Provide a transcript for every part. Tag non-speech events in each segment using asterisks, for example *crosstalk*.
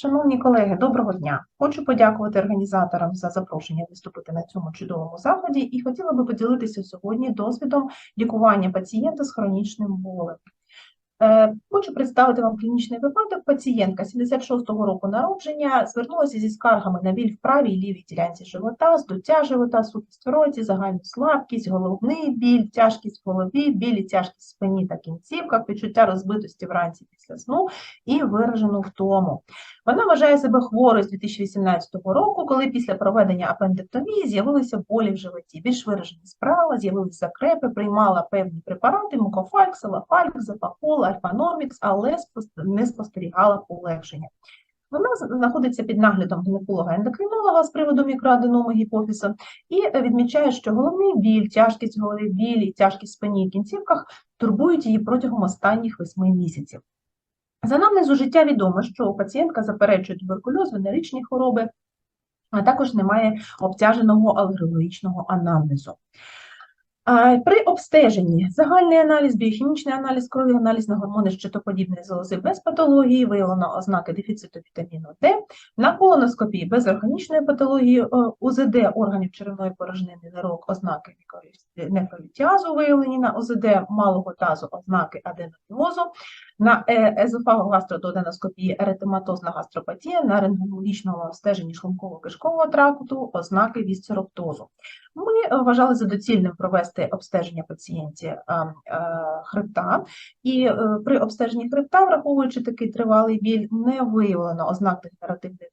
Шановні колеги, доброго дня! Хочу подякувати організаторам за запрошення виступити на цьому чудовому заході і хотіла би поділитися сьогодні досвідом лікування пацієнта з хронічним болем. Е, Хочу представити вам клінічний випадок. Пацієнтка 76-го року народження звернулася зі скаргами на біль в правій і лівій ділянці живота, здуття живота, сухість в роті, загальну слабкість, головний біль, тяжкість в голові, біль і тяжкість в спині та кінцівках, відчуття розбитості вранці після сну і виражену втому. Вона вважає себе хворою з 2018 року, коли після проведення апендектомії з'явилися болі в животі. Більш виражені справа, з'явилися закрепи, приймала певні препарати, мукофальк, селафальк, запахол, альфанормікс, але не спостерігала полегшення. Вона знаходиться під наглядом гінеколога-ендокринолога з приводу мікроаденоми гіпофізу і е, відмічає, що головний біль, тяжкість в голові, біль і тяжкість спині і кінцівках турбують її протягом останніх восьми місяців. За анамнезу життя відомо, що пацієнтка заперечує туберкульоз, венеричні хвороби, а також немає обтяженого алергологічного анамнезу. При обстеженні загальний аналіз, біохімічний аналіз крові, аналіз на гормони щитоподібної залози без патології, виявлено ознаки дефіциту вітаміну Д, на колоноскопії без органічної патології, е, УЗД органів черевної порожнини нирок, ознаки нефролі- виявлені на ОЗД малого тазу, ознаки аденоміозу, на е, езофагогастрододеноскопії еретематозна гастропатія, на рентгенологічному обстеженні шлунково-кишкового тракту, ознаки вісцероптозу. Ми е, вважали за доцільним провести обстеження пацієнтів е, е, хребта, і при обстеженні хребта, враховуючи такий тривалий біль, не виявлено ознак дегенеративних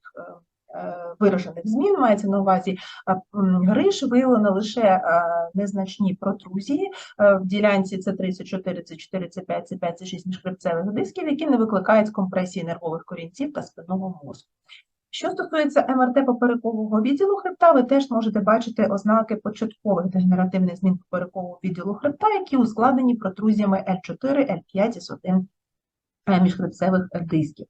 виражених змін, мається на увазі е, м, гриж, виявлено лише е, незначні протрузії е, в ділянці С3, С4, С4, С5, С5, С6 міжхребцевих дисків, які не викликають компресії нервових корінців та спинного мозку. Що стосується МРТ поперекового відділу хребта, ви теж можете бачити ознаки початкових дегенеративних змін поперекового відділу хребта, які ускладнені протрузіями L4, L5 і S1 е, міжхребцевих дисків.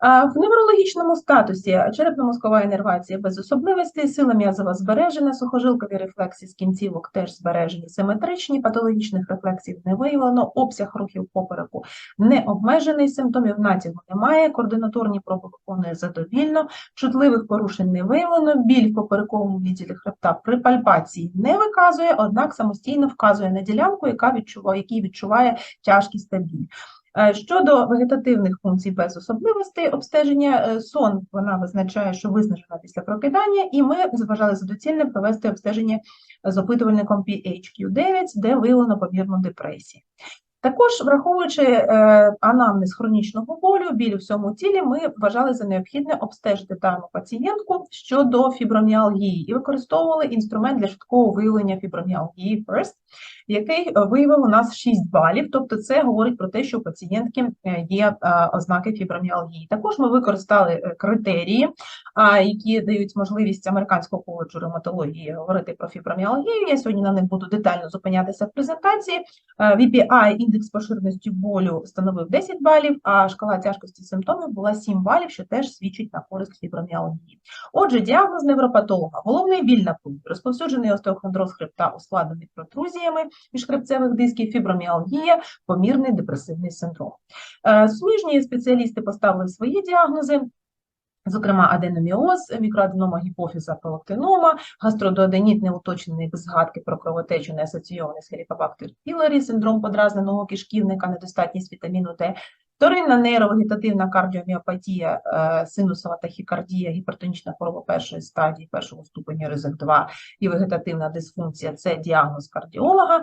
В неврологічному статусі черепно-мозкова іннервація без особливостей, сила м'язова збережена, сухожилкові рефлекси з кінцівок теж збережені, симетричні, патологічних рефлексів не виявлено, обсяг рухів попереку не обмежений, симптомів натягу немає, координаторні проби виконує задовільно, чутливих порушень не виявлено, біль в поперековому відділі хребта при пальпації не виказує, однак самостійно вказує на ділянку, яка відчуває, який відчуває тяжкість та біль. Е, Щодо вегетативних функцій без особливостей обстеження, е, сон вона визначає, що виснажена після прокидання, і ми зважали за доцільне провести обстеження з опитувальником PHQ-9, де виявлено помірну депресію. Також, враховуючи е, анамнез хронічного болю, біль у всьому тілі, ми вважали за необхідне обстежити дану пацієнтку щодо фіброміалгії і використовували інструмент для швидкого виявлення фіброміалгії FIRST, який е, виявив у нас 6 балів, тобто це говорить про те, що у пацієнтки е, є ознаки фіброміалгії. Також ми використали критерії, які дають можливість американського коледжу ревматології говорити про фіброміалгію. Я сьогодні на них буду детально зупинятися в презентації. VPI, індекс поширеності болю, становив 10 балів, а шкала тяжкості симптомів була 7 балів, що теж свідчить на користь фіброміалгії. Отже, діагноз невропатолога, головний біль на пульпі, розповсюджений остеохондроз хребта, ускладнений протрузіями міжхребцевих дисків, фіброміалгія, помірний депресивний синдром. Е, Суміжні спеціалісти поставили свої діагнози. Зокрема, аденоміоз, мікроаденома гіпофіза, пролактинома, гастродоаденіт неуточнений без згадки про кровотечу, не асоційований з Helicobacter pylori, синдром подразненого кишківника, недостатність вітаміну Д, вторинна нейровегетативна кардіоміопатія, е, синусова тахікардія, гіпертонічна хвороба першої стадії, першого ступеня ризик 2 і вегетативна дисфункція – це діагноз кардіолога.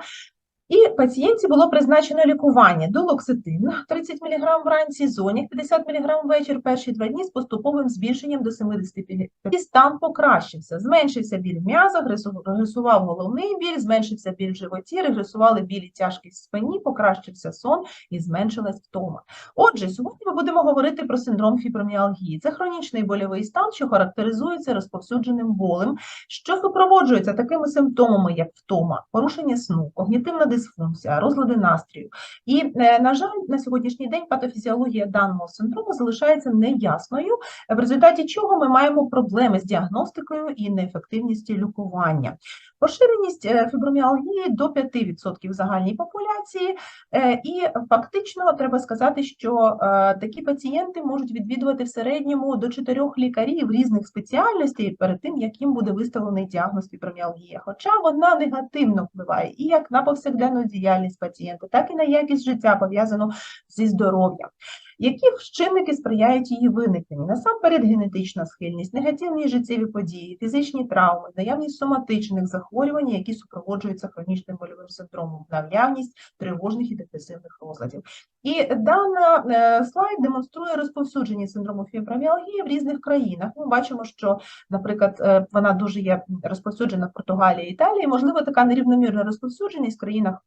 І пацієнтці було призначено лікування долоксетин 30 мг вранці, зонік 50 мг ввечір, перші два дні з поступовим збільшенням до 75 І стан покращився. Зменшився біль в м'язах, регресував головний біль, зменшився біль в животі, регресували біль і тяжкість в спині, покращився сон і зменшилась втома. Отже, сьогодні ми будемо говорити про синдром фіброміалгії. Це хронічний больовий стан, що характеризується розповсюдженим болем, що супроводжується такими симптомами, як втома, порушення сну, когнітивна дисфункція, розлади настрою. І, е, на жаль, на сьогоднішній день патофізіологія даного синдрому залишається неясною, в результаті чого ми маємо проблеми з діагностикою і неефективністю лікування. Поширеність е, фіброміалгії до 5% в загальній популяції, е, і фактично треба сказати, що е, такі пацієнти можуть відвідувати в середньому до 4 лікарів різних спеціальностей перед тим, як їм буде виставлений діагноз фіброміалгія. Хоча вона негативно впливає і як на повсякденну діяльність пацієнта, так і на якість життя пов'язану зі здоров'ям. Які чинники сприяють її виникненню? Насамперед, генетична схильність, негативні життєві події, фізичні травми, наявність соматичних захворювань, які супроводжуються хронічним больовим синдромом, наявність тривожних і депресивних розладів. І дана е, слайд демонструє розповсюдження синдрому фіброміалгії в різних країнах. Ми бачимо, що, наприклад, е, вона дуже є розповсюджена в Португалії, Італії, можливо, така нерівномірна розповсюдженість в країнах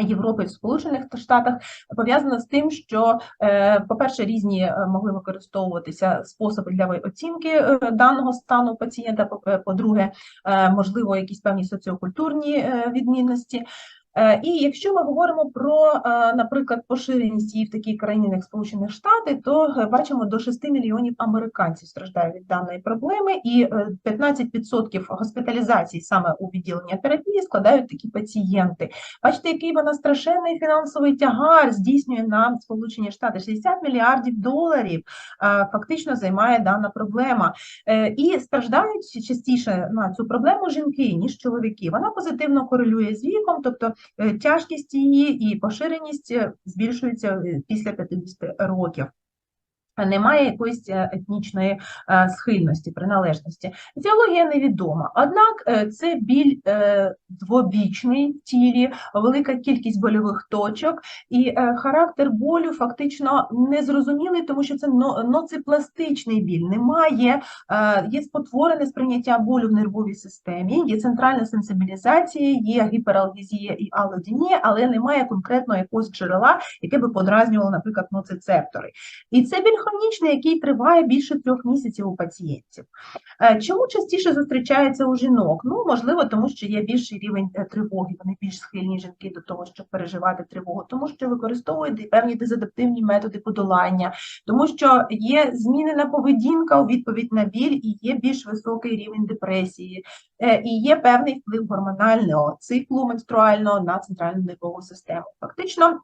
Європи в Сполучених Штатах пов'язано з тим, що, е, по-перше, різні е, могли використовуватися способи для оцінки е, даного стану пацієнта. По-друге, можливо, якісь певні соціокультурні відмінності. Е, і якщо ми говоримо про, е, наприклад, поширеність її в такій країні, як Сполучені Штати, то е, бачимо до 6 мільйонів американців страждають від даної проблеми, і 15% госпіталізацій саме у відділення терапії складають такі пацієнти. Бачите, який вона страшенний фінансовий тягар здійснює на Сполучені Штати 60 мільярдів доларів. Фактично займає дана проблема. І страждають частіше на цю проблему жінки ніж чоловіки. Вона позитивно корелює з віком, тобто. Е, тяжкість її і поширеність е, збільшується е, після 50 років немає якоїсь е, етнічної е, схильності, приналежності. Етіологія невідома, однак е, це біль двобічний в тілі, велика кількість больових точок, і характер болю фактично незрозумілий, тому що це ноципластичний біль. Немає, є спотворене сприйняття болю в нервовій системі, є центральна сенсибілізація, є гіпералгезія і алодінія, але немає конкретно якогось джерела, яке би подразнювало, наприклад, ноцицептори. І це біль хронічний, який триває більше трьох місяців у пацієнтів. Е, чому частіше зустрічається у жінок? Ну, можливо, тому що є більший рівень е, тривоги, вони більш схильні жінки до того, щоб переживати тривогу, тому що використовують певні дезадаптивні методи подолання, тому що є змінена поведінка у відповідь на біль і є більш високий рівень депресії, е, і є певний вплив гормонального циклу менструального на центральну нервову систему. Фактично.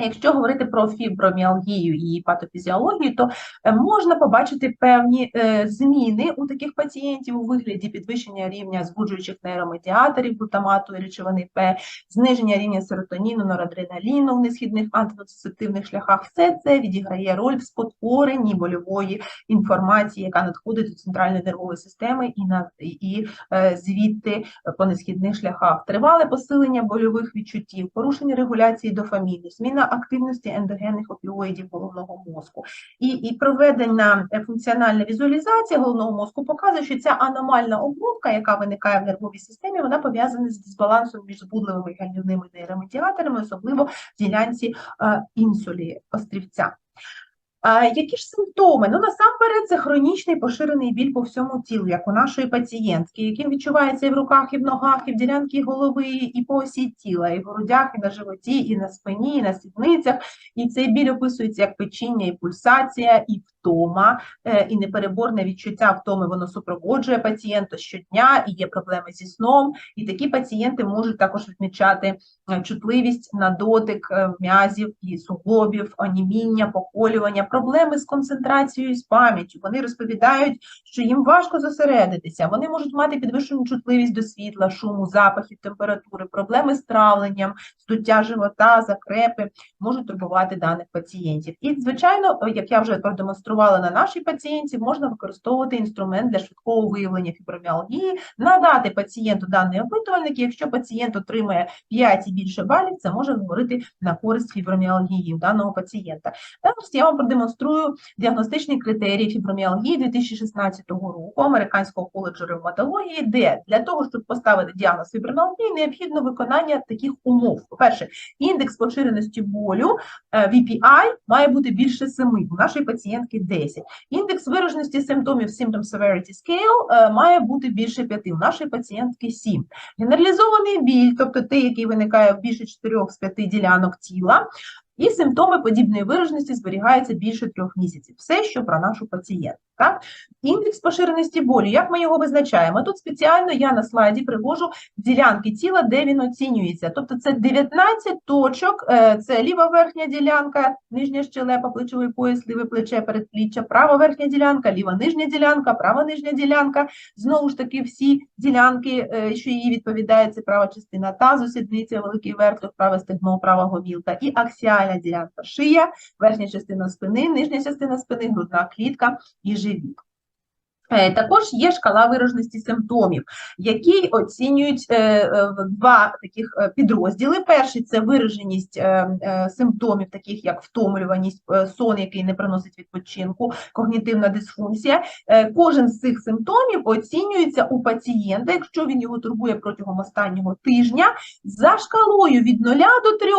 Якщо говорити про фіброміалгію і патофізіологію, то е, можна побачити певні е, зміни у таких пацієнтів у вигляді підвищення рівня збуджуючих нейромедіаторів, глутамату і речовини П, зниження рівня серотоніну, норадреналіну в несхідних антиносептивних шляхах. Все це відіграє роль в спотворенні больової інформації, яка надходить до центральної нервової системи і на і е, звідти по несхідних шляхах. Тривале посилення больових відчуттів, порушення регуляції дофаміну, зміна активності ендогенних опіоїдів головного мозку. І і проведена функціональна візуалізація головного мозку показує, що ця аномальна обробка, яка виникає в нервовій системі, вона пов'язана з дисбалансом між збудливими гальнівними нейромедіаторами, особливо в ділянці е, інсулі острівця. Які ж симптоми? Ну, насамперед, це хронічний поширений біль по всьому тілу, як у нашої пацієнтки, який відчувається і в руках, і в ногах, і в ділянці голови, і по осі тіла, і в грудях, і на животі, і на спині, і на сідницях. І цей біль описується як печіння, і пульсація, і втома, е, і непереборне відчуття втоми воно супроводжує пацієнта щодня, і є проблеми зі сном. І такі пацієнти можуть також відмічати е, чутливість на дотик е, м'язів і суглобів, аніміння, поколювання проблеми з концентрацією і з пам'яттю. Вони розповідають, що їм важко зосередитися, вони можуть мати підвищену чутливість до світла, шуму, запахів, температури, проблеми з травленням, здуття живота, закрепи можуть турбувати даних пацієнтів. І, звичайно, як я вже продемонструвала на нашій пацієнті, можна використовувати інструмент для швидкого виявлення фіброміалгії, надати пацієнту даний опитувальник. Якщо пацієнт отримає 5 і більше балів, це може говорити на користь фіброміалгії у даного пацієнта. Також я вам продемонструю діагностичні критерії фіброміалгії 2016 року Американського коледжу ревматології, де для того, щоб поставити діагноз фіброміалгії, необхідно виконання таких умов. По-перше, індекс поширеності болю е, VPI має бути більше 7, у нашої пацієнтки 10. Індекс вираженості симптомів Symptom Severity Scale е, має бути більше 5, у нашої пацієнтки 7. Генералізований біль, тобто той, який виникає в більше 4 з 5 ділянок тіла, І симптоми подібної вираженості зберігаються більше трьох місяців. Все, що про нашу пацієнтку. Індекс поширеності болю, як ми його визначаємо? Тут спеціально я на слайді привожу ділянки тіла, де він оцінюється. Тобто це 19 точок, е, це ліва верхня ділянка, нижня щелепа, плечовий пояс, ліве плече, передпліччя, права верхня ділянка, ліва нижня ділянка, права нижня ділянка. Знову ж таки, всі ділянки, е, що її відповідають, це права частина тазу, сідниця, великий верток, праве стегно, права говілка і аксіальна ділянка шия, верхня частина спини, нижня частина спини, грудна клітка і живіт. Е, Також є шкала вираженості симптомів, які оцінюють е, е, два таких підрозділи. Перший це вираженість симптомів, таких як втомлюваність, сон, який не приносить відпочинку, когнітивна дисфункція. Кожен з цих симптомів оцінюється у пацієнта, якщо він його турбує протягом останнього тижня, за шкалою від 0 до 3,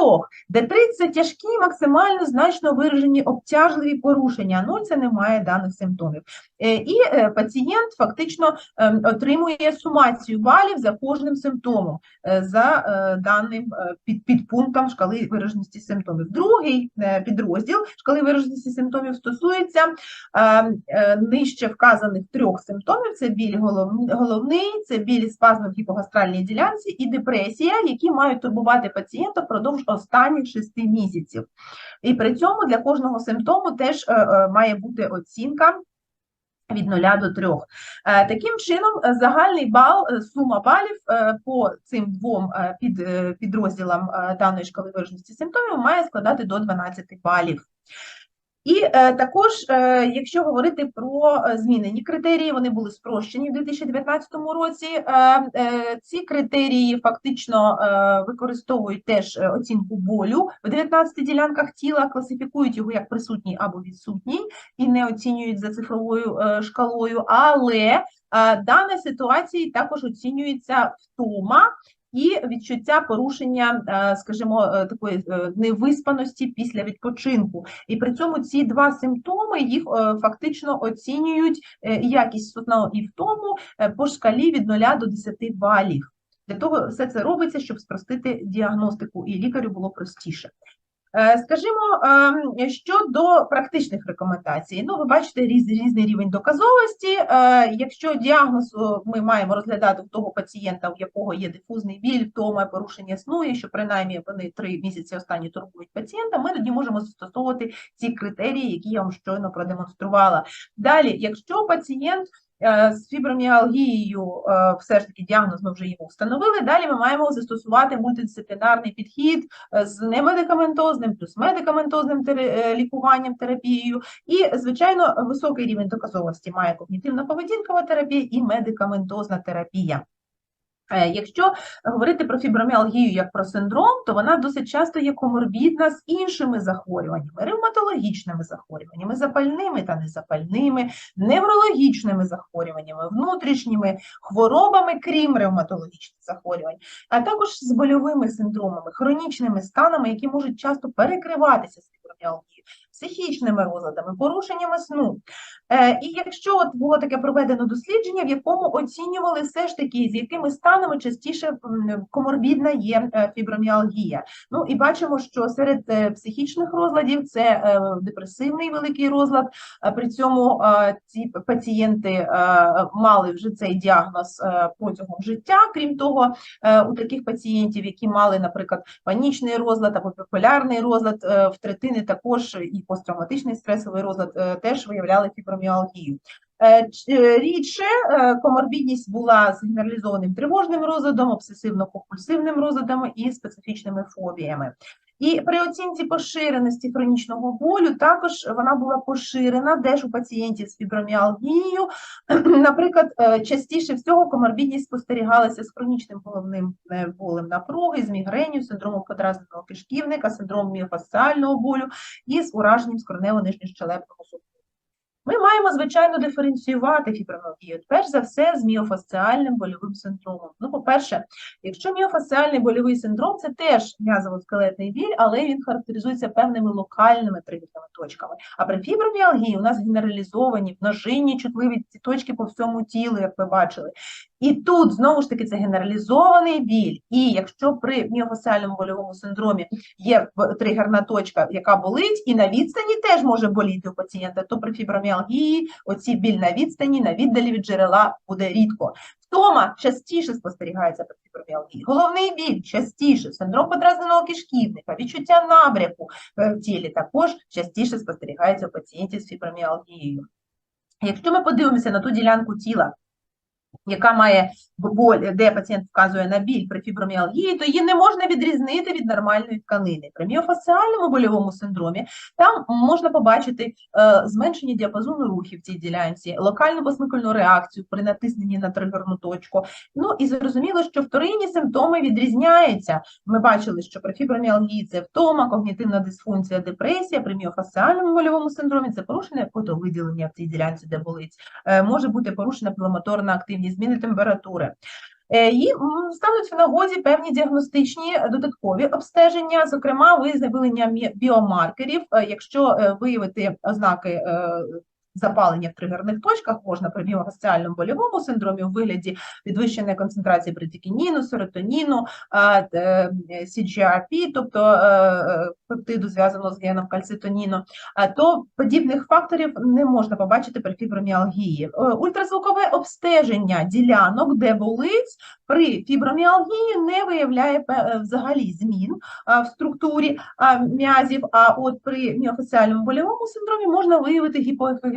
де 3 – це тяжкі, максимально значно виражені обтяжливі порушення, а 0 – це немає даних симптомів. І пацієнт фактично ем, отримує сумацію балів за кожним симптомом, е, за е, даним е, під, підпунктом шкали вираженості симптомів. Другий підрозділ шкали вираженості симптомів стосується е, е, нижче вказаних трьох симптомів: це біль головний, це біль спазми в гіпогастральній ділянці і депресія, які мають турбувати пацієнта впродовж останніх шести місяців. І при цьому для кожного симптому теж має бути оцінка від 0 до 3. Е, Таким чином, е, загальний бал, е, сума балів по цим двом під, підрозділам даної шкали вираженості симптомів має складати до 12 балів. І е, також, е, якщо говорити про е, змінені критерії, вони були спрощені в 2019 році. Ці критерії фактично використовують теж оцінку болю в 19 ділянках тіла, класифікують його як присутній або відсутній і не оцінюють за цифровою шкалою, але дана ситуації також оцінюється втома і відчуття порушення, е, скажімо, е, такої е, невиспаності після відпочинку. І при цьому ці два симптоми їх фактично оцінюють якість сутного і втому по шкалі від 0 до 10 балів. Для того все це робиться, щоб спростити діагностику, і лікарю було простіше. Е, Скажімо, ем, щодо практичних рекомендацій, ну, ви бачите різ, різний рівень доказовості. Е, Якщо діагноз ми маємо розглядати у того пацієнта, у якого є дифузний біль, втома, порушення сну, і що принаймні вони три місяці останні турбують пацієнта, ми тоді можемо застосовувати ці критерії, які я вам щойно продемонструвала. Далі, якщо пацієнт з фіброміалгією, е, все ж таки діагноз ми вже йому встановили. Далі ми маємо застосувати мультидисциплінарний підхід е, з немедикаментозним плюс медикаментозним е, лікуванням, терапією. І, звичайно, високий рівень доказовості має когнітивно-поведінкова терапія і медикаментозна терапія. Е, Якщо говорити про фіброміалгію як про синдром, то вона досить часто є коморбідна з іншими захворюваннями, ревматологічними захворюваннями, запальними та незапальними, неврологічними захворюваннями, внутрішніми хворобами, крім ревматологічних захворювань, а також з больовими синдромами, хронічними станами, які можуть часто перекриватися з фіброміалгією, психічними розладами, порушеннями сну. Е, І якщо от було таке проведено дослідження, в якому оцінювали все ж таки, з якими станами частіше коморбідна є е, фіброміалгія. Ну і бачимо, що серед е, психічних розладів це е, депресивний великий розлад. При цьому ці пацієнти мали вже цей діагноз протягом життя. Крім того, у таких пацієнтів, які мали, наприклад, панічний розлад або біполярний розлад, в третини також і посттравматичний стресовий розлад е, теж виявляли фіброміалгію. Е, е, Рідше коморбідність була з генералізованим тривожним розладом, обсесивно-компульсивним розладом і специфічними фобіями. І при оцінці поширеності хронічного болю також вона була поширена теж у пацієнтів з фіброміалгією. *clears throat* Наприклад, е, частіше всього коморбідність спостерігалася з хронічним головним е, болем напруги, з мігренью, синдромом подразненого кишківника, синдромом міофасціального болю і з ураженням скронево-нижньощелепного суглобу. Ми маємо, звичайно, диференціювати фіброміалгію. Перш за все, з міофасціальним больовим синдромом. Ну, по-перше, якщо міофасціальний больовий синдром це теж м'язово-скелетний біль, але він характеризується певними локальними тригерними точками. А при фіброміалгії у нас генералізовані, множинні чутливі ці точки по всьому тілу, як ви бачили. І тут знову ж таки це генералізований біль. І якщо при міофасціальному больовому синдромі є тригерна точка, яка болить, і на відстані теж може боліти у пацієнта, то при фіброміалгії оці біль на відстані, на віддалі від джерела буде рідко. Втома частіше спостерігається при фіброміалгії. Головний біль частіше, синдром подразненого кишківника, відчуття набряку в тілі також частіше спостерігається у пацієнтів з фіброміалгією. Якщо ми подивимося на ту ділянку тіла, яка має боль, де пацієнт вказує на біль при фіброміалгії, то її не можна відрізнити від нормальної тканини. При міофасціальному больовому синдромі там можна побачити е, зменшення діапазону рухів в цій ділянці, локальну посмикальну реакцію при натисненні на тригерну точку. Ну і зрозуміло, що вторинні симптоми відрізняються. Ми бачили, що при фіброміалгії це втома, когнітивна дисфункція, депресія, при міофасціальному больовому синдромі це порушення потовиділення в цій ділянці, де болить. Е, Може бути порушена піломоторна активність, зміни температури. Е, І стануть в нагоді певні діагностичні е, додаткові обстеження, зокрема, виявлення біомаркерів. Е, Якщо виявити ознаки запалення в тригерних точках, можна при міофасціальному больовому синдромі у вигляді підвищеної концентрації брадикініну, серотоніну, а, е, CGRP, тобто е, е, пептиду, зв'язаного з геном кальцитоніну, то подібних факторів не можна побачити при фіброміалгії. Ультразвукове обстеження ділянок, де болить, при фіброміалгії не виявляє взагалі змін в структурі м'язів, а от при міофасціальному больовому синдромі можна виявити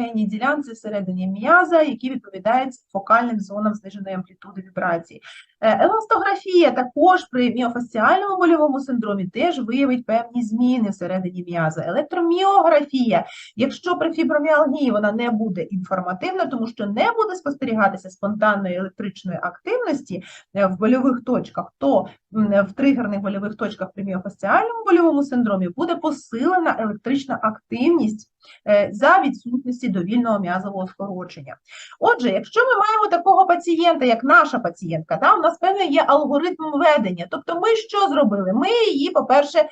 гіпоефегенні ділянці всередині м'яза, які відповідають фокальним зонам зниженої амплітуди вібрації. Е, Еластографія також при міофасціальному больовому синдромі теж виявить певні зміни всередині м'яза. Електроміографія, якщо при фіброміалгії вона не буде інформативна, тому що не буде спостерігатися спонтанної електричної активності е, в больових точках, то в тригерних больових точках при міофасціальному больовому синдромі буде посилена електрична активність е, за відсутності довільного м'язового скорочення. Отже, якщо ми маємо такого пацієнта, як наша пацієнтка, да, у нас певний є алгоритм ведення. Тобто, ми що зробили? Ми її, по-перше,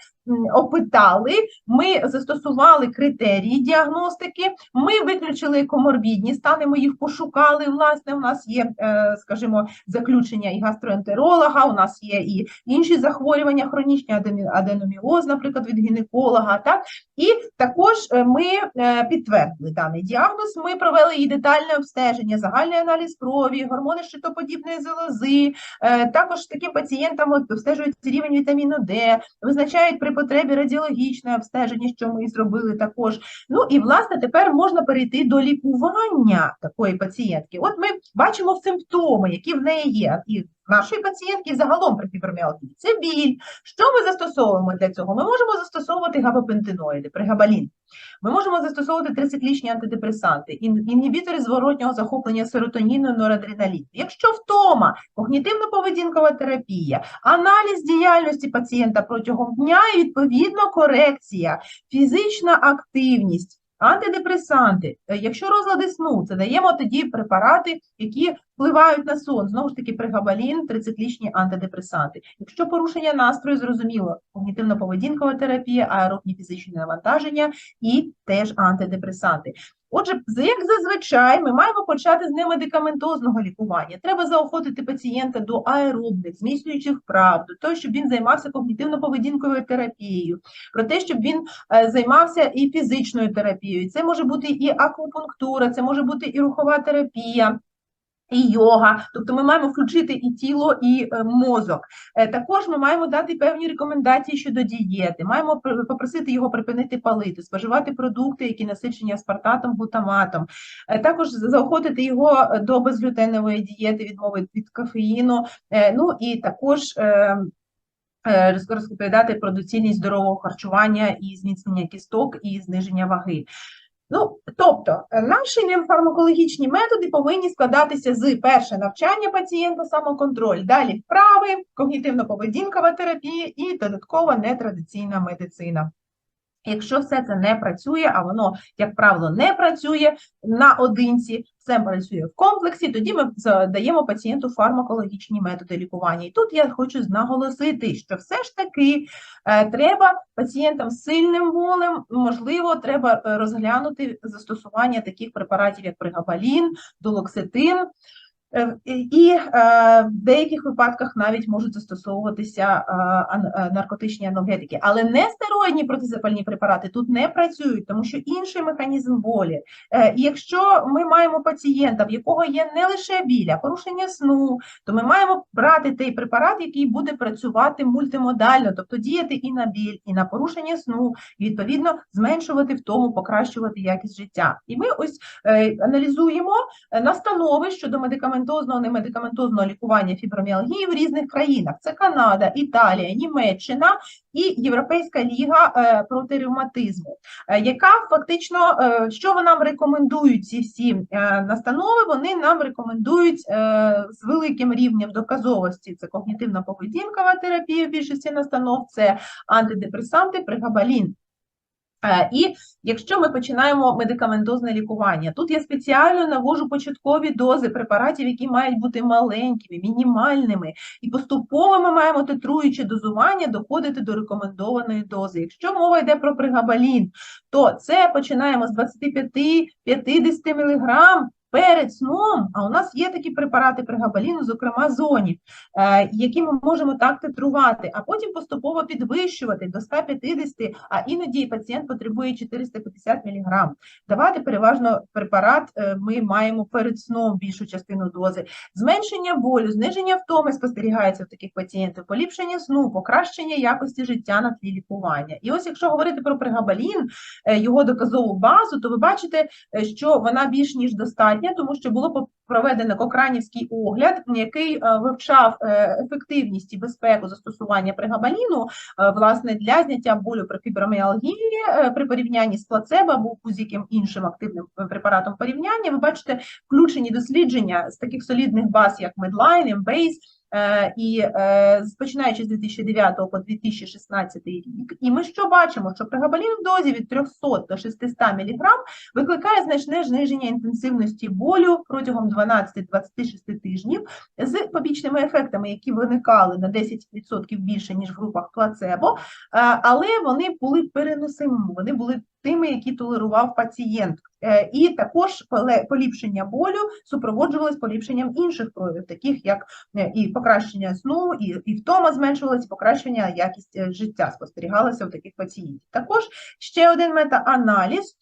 опитали, ми застосували критерії діагностики, ми виключили коморбідні стани, ми їх пошукали. Власне, у нас є, е, скажімо, заключення і гастроентеролога, у нас є і інші захворювання, хронічні аденоміоз, наприклад, від гінеколога. Так? І також е, ми е, підтвердили даний діагноз. Ми провели і детальне обстеження, загальний аналіз крові, гормони щитоподібної залози. Е, Також таким пацієнтам обстежують рівень вітаміну Д, визначають при потребі радіологічне обстеження, що ми і зробили також. Ну і власне тепер можна перейти до лікування такої пацієнтки. От ми бачимо симптоми, які в неї є. І нашої пацієнтки загалом при фіброміалгії. Це біль. Що ми застосовуємо для цього? Ми можемо застосовувати габапентиноїди, пригабалін. Ми можемо застосовувати трициклічні антидепресанти, інгібітори зворотнього захоплення серотоніну, норадреналіну. Якщо втома, когнітивно-поведінкова терапія, аналіз діяльності пацієнта протягом дня і відповідно корекція, фізична активність. Антидепресанти, Е, якщо розлади сну, це даємо тоді препарати, які впливають на сон. Знову ж таки, пригабалін, трициклічні антидепресанти. Якщо порушення настрою, зрозуміло, когнітивно-поведінкова терапія, аеробні фізичні навантаження і теж антидепресанти. Отже, як зазвичай, ми маємо почати з немедикаментозного лікування. Треба заохотити пацієнта до аеробних, зміцнюючих вправ, до того, щоб він займався когнітивно-поведінковою терапією, про те, щоб він е, займався і фізичною терапією. Це може бути і акупунктура, це може бути і рухова терапія. І йога, тобто ми маємо включити і тіло, і е, мозок. Е, Також ми маємо дати певні рекомендації щодо дієти. Маємо попросити його припинити палити, споживати продукти, які насичені аспартатом, глутаматом. Е, Також заохотити його до безглютенової дієти, відмови від кофеїну. Ну і також. Розповідати про доцільність здорового харчування і зміцнення кісток і зниження ваги. Ну, тобто, е, наші нефармакологічні методи повинні складатися з перше навчання пацієнта, самоконтроль, далі вправи, когнітивно-поведінкова терапія і додаткова нетрадиційна медицина. Якщо все це не працює, а воно, як правило, не працює наодинці, все працює в комплексі, тоді ми даємо пацієнту фармакологічні методи лікування. І тут я хочу наголосити, що все ж таки е, треба пацієнтам з сильним болем, можливо, треба е, розглянути застосування таких препаратів, як пригабалін, долоксетин. Е, І е, в деяких випадках навіть можуть застосовуватися е, наркотичні анальгетики, але не стероїдні протизапальні препарати тут не працюють, тому що інший механізм болі. І якщо ми маємо пацієнта, в якого є не лише біль, а порушення сну, то ми маємо брати той препарат, який буде працювати мультимодально, тобто діяти і на біль, і на порушення сну, і відповідно зменшувати втому, покращувати якість життя. І ми ось аналізуємо настанови щодо медикаментозного, немедикаментозного лікування фіброміалгії в різних країнах. Це Канада, Італія, Німеччина і Європейська ліга е, проти ревматизму, е, яка фактично, е, що нам рекомендують ці всі настанови, вони нам рекомендують з великим рівнем доказовості. Це когнітивно-поведінкова терапія в більшості настанов, це антидепресанти, пригабалін. Е, І якщо ми починаємо медикаментозне лікування, тут я спеціально навожу початкові дози препаратів, які мають бути маленькими, мінімальними, і поступово ми маємо титруючи дозування доходити до рекомендованої дози. Якщо мова йде про пригабалін, то це починаємо з 25-50 мг перед сном, а у нас є такі препарати пригабаліну, зокрема зонів, е, які ми можемо так титрувати, а потім поступово підвищувати до 150, а іноді пацієнт потребує 450 мг. Давати переважно препарат е, ми маємо перед сном більшу частину дози. Зменшення болю, зниження втоми спостерігається в таких пацієнтів, поліпшення сну, покращення якості життя на тлі лікування. І ось якщо говорити про пригабалін, е, його доказову базу, то ви бачите, що вона більш ніж достатня, тому що було проведено кокранівський огляд, який е, вивчав е, ефективність і безпеку застосування пригабаліну е, власне для зняття болю при фіброміалгії при порівнянні з плацебо або будь-яким іншим активним препаратом порівняння. Ви бачите включені дослідження з таких солідних баз, як Medline, Embase, і е, починаючи з 2009 по 2016 рік. І ми що бачимо? Що пригабалін в дозі від 300 до 600 мг викликає значне зниження інтенсивності болю протягом 12-26 тижнів з побічними ефектами, які виникали на 10% більше, ніж в групах плацебо, е, але вони були переносимими, вони були тими, які толерував пацієнт. Е, І також поліпшення болю супроводжувалось поліпшенням інших проявів, таких як е, і покращення сну, і, і втома зменшувалась, і покращення якість е, життя спостерігалося у таких пацієнтів. Також ще один мета-аналіз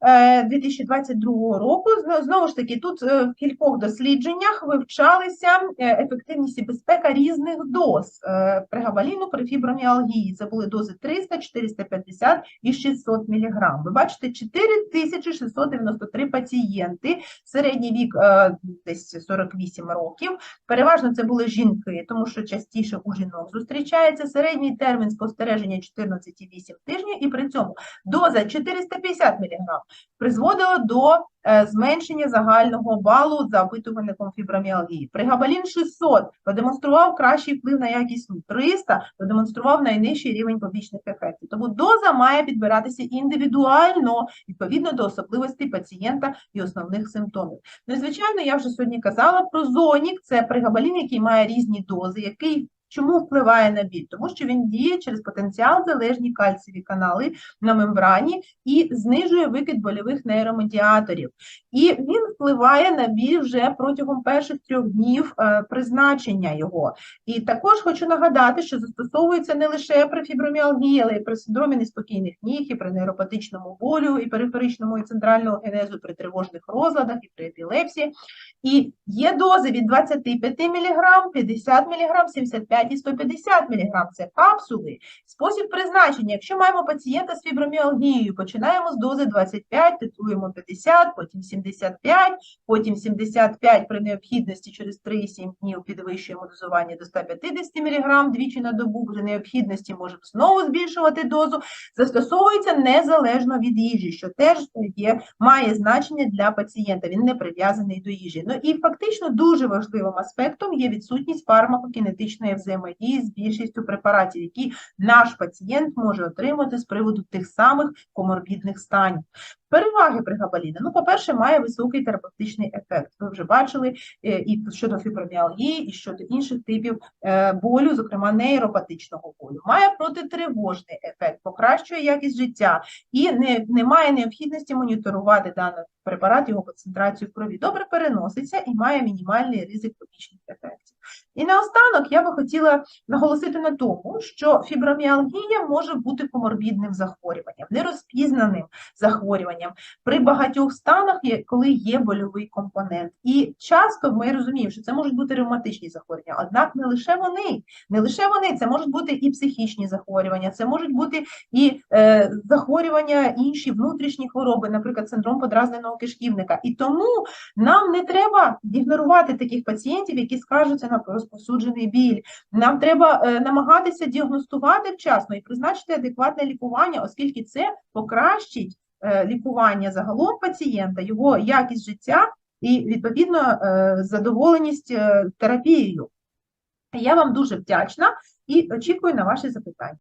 2022 року. Зно- Знову ж таки, тут е, в кількох дослідженнях вивчалися е, ефективність і безпека різних доз е, пригабаліну при фіброміалгії. Це були дози 300, 450 і 600 мг. Ви бачите, 4693 пацієнти, середній вік е, десь 48 років. Переважно це були жінки, тому що частіше у жінок зустрічається середній термін спостереження 14,8 тижнів, і при цьому доза 450 мг призводила до е, зменшення загального балу за опитувальником фіброміалгії. Пригабалін 600 продемонстрував кращий вплив на якість сну. 300 продемонстрував найнижчий рівень побічних ефектів. Тому доза має підбиратися індивідуально, відповідно до особливостей пацієнта і основних симптомів. Ну звичайно, я вже сьогодні казала про зонік. Це пригабалін, який має різні дози, який Чому впливає на біль? Тому що він діє через потенціал залежні кальцієві канали на мембрані і знижує викид больових нейромедіаторів. І він впливає на біль вже протягом перших трьох днів е, призначення його. І також хочу нагадати, що застосовується не лише при фіброміалгії, але й при синдромі неспокійних ніг, і при нейропатичному болю, і периферичному і центрального генезу, при тривожних розладах, і при епілепсії. І є дози від 25 мг, 50 мг, 75 і 150 мг. Це капсули. Спосіб призначення. Якщо маємо пацієнта з фіброміалгією, починаємо з дози 25, титруємо 50, потім 75, потім 75 при необхідності через 3-7 днів підвищуємо дозування до 150 мг двічі на добу, при необхідності можемо знову збільшувати дозу. Застосовується незалежно від їжі, що теж є, має значення для пацієнта, він не прив'язаний до їжі. Ну і фактично дуже важливим аспектом є відсутність фармакокінетичної взаємодії з більшістю препаратів, які наш пацієнт може отримати з приводу тих самих коморбідних станів. Переваги пригабаліну. Ну, по-перше, має високий терапевтичний ефект. Ви вже бачили е, і щодо фіброміалгії, і щодо інших типів е, болю, зокрема нейропатичного болю. Має протитривожний ефект, покращує якість життя і не, немає необхідності моніторувати даний препарат, його концентрацію в крові. Добре переноситься і має мінімальний ризик побічних ефектів. І наостанок я би хотіла наголосити на тому, що фіброміалгія може бути коморбідним захворюванням, нерозпізнаним захворюванням при багатьох станах, коли є больовий компонент. І часто ми розуміємо, що це можуть бути ревматичні захворювання, однак не лише вони, не лише вони, це можуть бути і психічні захворювання, це можуть бути і е, захворювання, інші внутрішні хвороби, наприклад, синдром подразненого кишківника. І тому нам не треба ігнорувати таких пацієнтів, які скаржаться на розповсюджений біль. Нам треба е, намагатися діагностувати вчасно і призначити адекватне лікування, оскільки це покращить лікування загалом пацієнта, його якість життя і, відповідно, е, задоволеність е, терапією. Я вам дуже вдячна і очікую на ваші запитання.